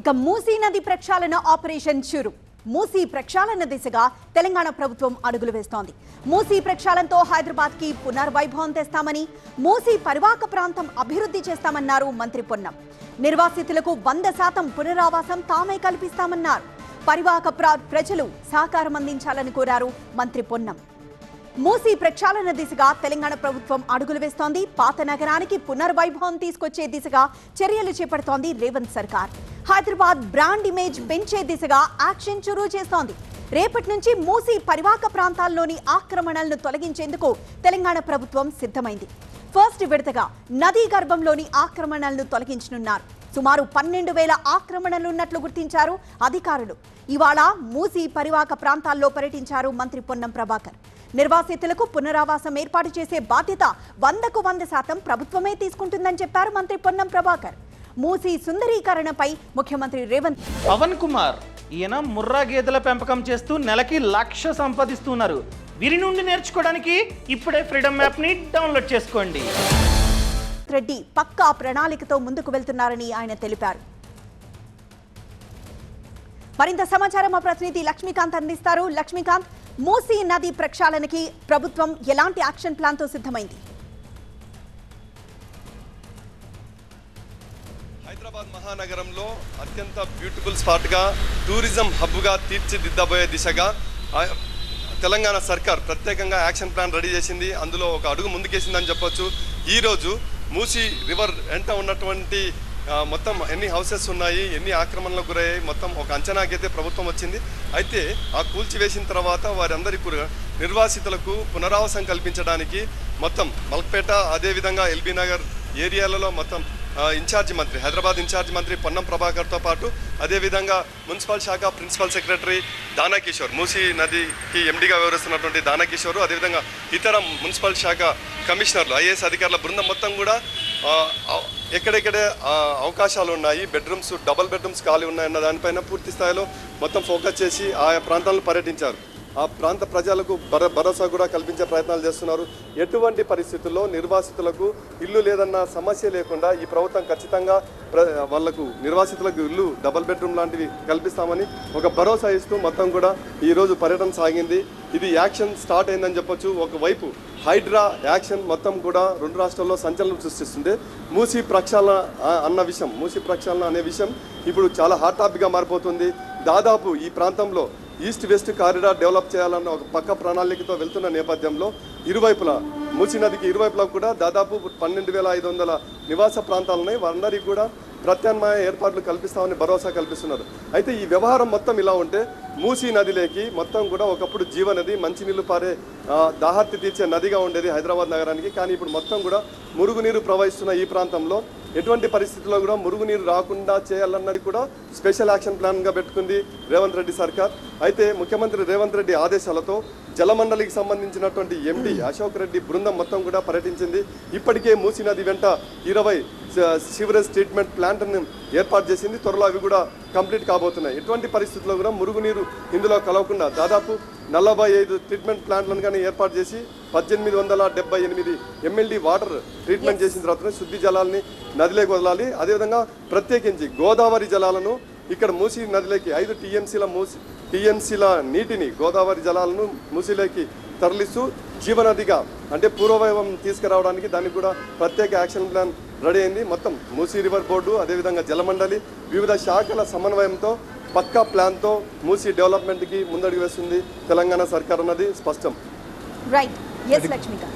ఇక మూసీ నది ప్రక్షాళన ఆపరేషన్ చురు. మూసీ ప్రక్షాళన దిశగా తెలంగాణ ప్రభుత్వం అడుగులు వేస్తోంది. మూసీ ప్రక్షాళనతో హైదరాబాద్కి పునర్వైభవం తెస్తామని మూసీ పరివాహక ప్రాంతం అభివృద్ధి చేస్తామన్నారు మంత్రి పొన్నం. నిర్వాసితులకు వంద శాతం పునరావాసం తామే కల్పిస్తామన్నారు. పరివాహక ప్రజలు సహకారం అందించాలని కోరారు మంత్రి పొన్నం. మూసి ప్రక్షాళన దిశగా తెలంగాణ ప్రభుత్వం అడుగులు వేస్తోంది. పాత నగరానికి పునర్వైభవం తీసుకొచ్చే దిశగా చర్యలు చేపడుతోంది రేవంత్ సర్కార్. హైదరాబాద్ బ్రాండ్ ఇమేజ్ పెంచే దిశగా యాక్షన్ చురువు చేస్తోంది. రేపటి నుంచి మూసీ పరివాహక ప్రాంతాల్లోని ఆక్రమణలను తొలగించేందుకు తెలంగాణ ప్రభుత్వం సిద్ధమైంది. ఫస్ట్ విడతగా నదీ గర్భంలోని ఆక్రమణలను తొలగించనున్నారు. సుమారు పన్నెండు వేల ఆక్రమణలున్నట్లు గుర్తించారు అధికారులు. ఇవాళ మూసీ పరివాక ప్రాంతాల్లో పర్యటించారు మంత్రి పొన్నం ప్రభాకర్. నిర్వాసితులకు పునరావాసం ఏర్పాటు చేసే బాధ్యత వందకు వంద శాతం ప్రభుత్వమే తీసుకుంటుందని చెప్పారు మంత్రి పొన్నం ప్రభాకర్. మూసీ సుందరీకరణపై ముఖ్యమంత్రి రేవంత్ పవన్ కుమార్ ఈయన ముర్రా గేదెల పెంపకం చేస్తూ నెలకి లక్ష సంపాదిస్తున్నారు. వీరి నుండి నేర్చుకోవడానికి ఇప్పుడే ఫ్రీడమ్ యాప్ని డౌన్లోడ్ చేసుకోండి. రెడ్డి పక్కా ప్రణాళికతో ముందుకు వెళ్తున్నారని ఆయన తెలిపారు. మరింత సమాచారం మా ప్రతినిధి లక్ష్మీకాంత్ అందిస్తారు. లక్ష్మీకాంత్ మూసీ నది ప్రక్షాళనకి ప్రభుత్వం ఎలాంటి యాక్షన్ ప్లాన్తో సిద్ధమైంది? హైదరాబాద్ మహానగరంలో అత్యంత బ్యూటిఫుల్ స్పాట్గా టూరిజం హబ్గా తీర్చిదిద్దబోయే దిశగా తెలంగాణ సర్కార్ ప్రత్యేకంగా యాక్షన్ ప్లాన్ రెడీ చేసింది. అందులో ఒక అడుగు ముందుకేసిందని చెప్పొచ్చు. ఈరోజు మూసీ రివర్ వెంట ఉన్నటువంటి మొత్తం ఎన్ని హౌసెస్ ఉన్నాయి ఎన్ని ఆక్రమణలకు గురయ్యాయి మొత్తం ఒక అంచనాకైతే ప్రభుత్వం వచ్చింది. అయితే ఆ కూల్చివేసిన తర్వాత వారందరి నిర్వాసితులకు పునరావాసం కల్పించడానికి మొత్తం మల్క్పేట అదేవిధంగా ఎల్బీ నగర్ ఏరియాలలో మొత్తం ఇన్ఛార్జి మంత్రి హైదరాబాద్ ఇన్ఛార్జి మంత్రి పొన్నం ప్రభాకర్తో పాటు అదేవిధంగా మున్సిపల్ శాఖ ప్రిన్సిపల్ సెక్రటరీ దానాకిషోర్ మూసీ నదికి ఎండిగా వ్యవహరిస్తున్నటువంటి దానాకిషోర్ అదేవిధంగా ఇతర మున్సిపల్ శాఖ కమిషనర్లు ఐఏఎస్ అధికారుల బృందం మొత్తం కూడా ఎక్కడెక్కడే ఎక్కడెక్కడ అవకాశాలు ఉన్నాయి బెడ్రూమ్స్ డబల్ బెడ్రూమ్స్ ఖాళీ ఉన్నాయన్న దానిపైన పూర్తి స్థాయిలో మొత్తం ఫోకస్ చేసి ఆయా ప్రాంతాలను పర్యటించారు. ఆ ప్రాంత ప్రజలకు భర భరోసా కూడా కల్పించే ప్రయత్నాలు చేస్తున్నారు. ఎటువంటి పరిస్థితుల్లో నిర్వాసితులకు ఇల్లు లేదన్న సమస్య లేకుండా ఈ ప్రభుత్వం ఖచ్చితంగా ప్ర వాళ్ళకు నిర్వాసితులకు ఇల్లు డబల్ బెడ్రూమ్ లాంటివి కల్పిస్తామని ఒక భరోసా ఇస్తూ మొత్తం కూడా ఈరోజు పర్యటన సాగింది. ఇది యాక్షన్ స్టార్ట్ అయిందని చెప్పొచ్చు. ఒకవైపు హైడ్రా యాక్షన్ మొత్తం కూడా రెండు రాష్ట్రాల్లో సంచలనం సృష్టిస్తుంది. మూసీ ప్రక్షాళన అన్న విషయం మూసీ ప్రక్షాళన అనే విషయం ఇప్పుడు చాలా హాట్ టాపిక్గా మారిపోతుంది. దాదాపు ఈ ప్రాంతంలో ఈస్ట్ వెస్ట్ కారిడార్ డెవలప్ చేయాలన్న ఒక పక్క ప్రణాళికతో వెళ్తున్న నేపథ్యంలో ఇరువైపులా మూసీ నదికి ఇరువైపులా కూడా దాదాపు పన్నెండు వేల ఐదు వందల నివాస ప్రాంతాలున్నాయి. వారందరికీ కూడా ప్రత్యామ్నాయ ఏర్పాట్లు కల్పిస్తామని భరోసా కల్పిస్తున్నారు. అయితే ఈ వ్యవహారం మొత్తం ఇలా ఉంటే మూసీ నదిలోకి మొత్తం కూడా ఒకప్పుడు జీవనది మంచినీళ్ళు పారే ఆ, దాహార్తి తీర్చే నదిగా ఉండేది హైదరాబాద్ నగరానికి. కానీ ఇప్పుడు మొత్తం కూడా మురుగునీరు ప్రవహిస్తున్న ఈ ప్రాంతంలో ఎటువంటి పరిస్థితుల్లో కూడా మురుగునీరు రాకుండా చేయాలన్నది కూడా స్పెషల్ యాక్షన్ ప్లాన్గా పెట్టుకుంది రేవంత్ రెడ్డి సర్కార్. అయితే ముఖ్యమంత్రి రేవంత్ రెడ్డి ఆదేశాలతో జలమండలికి సంబంధించినటువంటి ఎండి అశోక్ రెడ్డి బృందం మొత్తం కూడా పర్యటించింది. ఇప్పటికే మూసీ నది వెంట ఇరవై సివరేజ్ ట్రీట్మెంట్ ప్లాంట్ను ఏర్పాటు చేసింది. త్వరలో అవి కూడా కంప్లీట్ కాబోతున్నాయి. ఎటువంటి పరిస్థితుల్లో కూడా మురుగునీరు ఇందులో కలవకుండా దాదాపు నలభై ఐదు ట్రీట్మెంట్ ప్లాంట్లను కానీ ఏర్పాటు చేసి పద్దెనిమిది వందల డెబ్బై ఎనిమిది ఎంఎల్డి వాటర్ ట్రీట్మెంట్ చేసిన తర్వాత శుద్ధి జలాల్ని నదిలోకి వదలాలి. అదేవిధంగా ప్రత్యేకించి గోదావరి జలాలను ఇక్కడ మూసీ నదిలోకి ఐదు టీఎంసీల మూసి టీఎంసీల నీటిని గోదావరి జలాలను మూసీలోకి తరలిస్తూ జీవనదిగా అంటే పూర్వవైభవం తీసుకురావడానికి దానికి కూడా ప్రత్యేక యాక్షన్ ప్లాన్ రెడీ అయింది. మొత్తం మూసీ రివర్ బోర్డు అదేవిధంగా జలమండలి వివిధ శాఖల సమన్వయంతో పక్కా ప్లాన్తో మూసీ డెవలప్మెంట్కి ముందడుగు వేస్తుంది తెలంగాణ సర్కార్ అన్నది స్పష్టం. Right yes Lakshmikanth